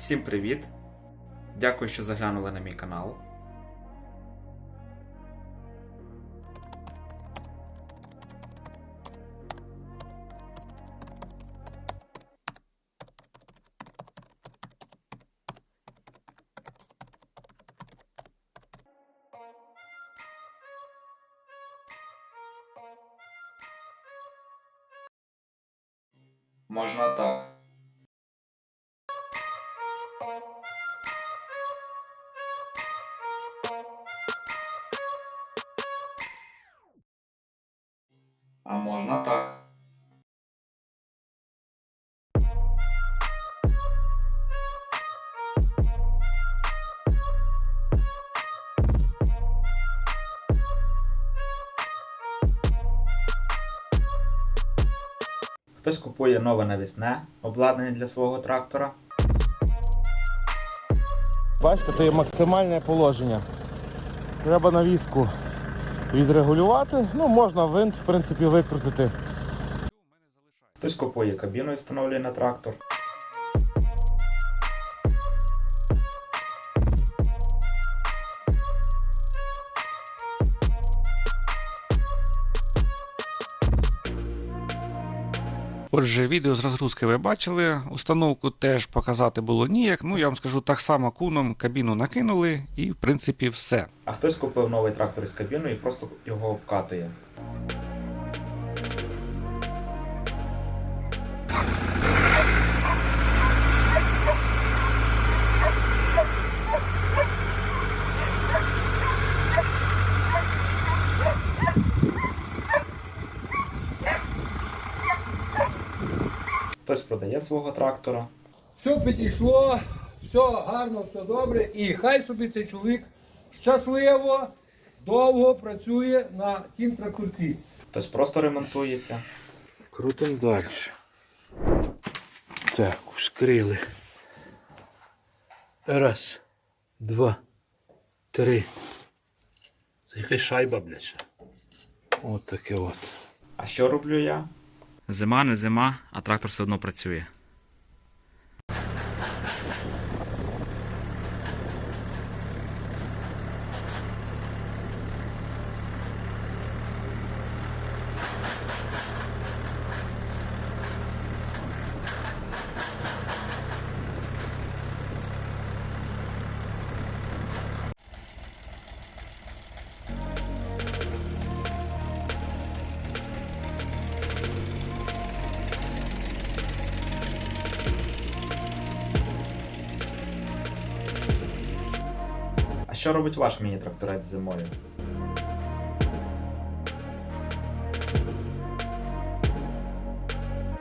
Всім привіт! Дякую, що заглянули на мій канал. Можна так. А можна так. Хтось купує нове навісне обладнання для свого трактора. Бачите, це є максимальне положення. Треба навіску відрегулювати. Ну, можна винт, в принципі, викрутити. Хтось купує кабіну і встановлює на трактор. Отже, відео з розгрузки ви бачили. Установку теж показати було ніяк. Ну, я вам скажу так само куном кабіну накинули, і в принципі все. А хтось купив новий трактор із кабіною і просто його обкатує. Хтось продає свого трактора. Все підійшло, все гарно, все добре. І хай собі цей чоловік щасливо, довго працює на тім тракторці. Хтось просто ремонтується. Крутим далі. Так, ускрили. Раз, два, три. Це якась шайба, блядь. От таке от. А що роблю я? Зима, не зима, а трактор все одно працює. Що робить ваш міні-тракторець зимою?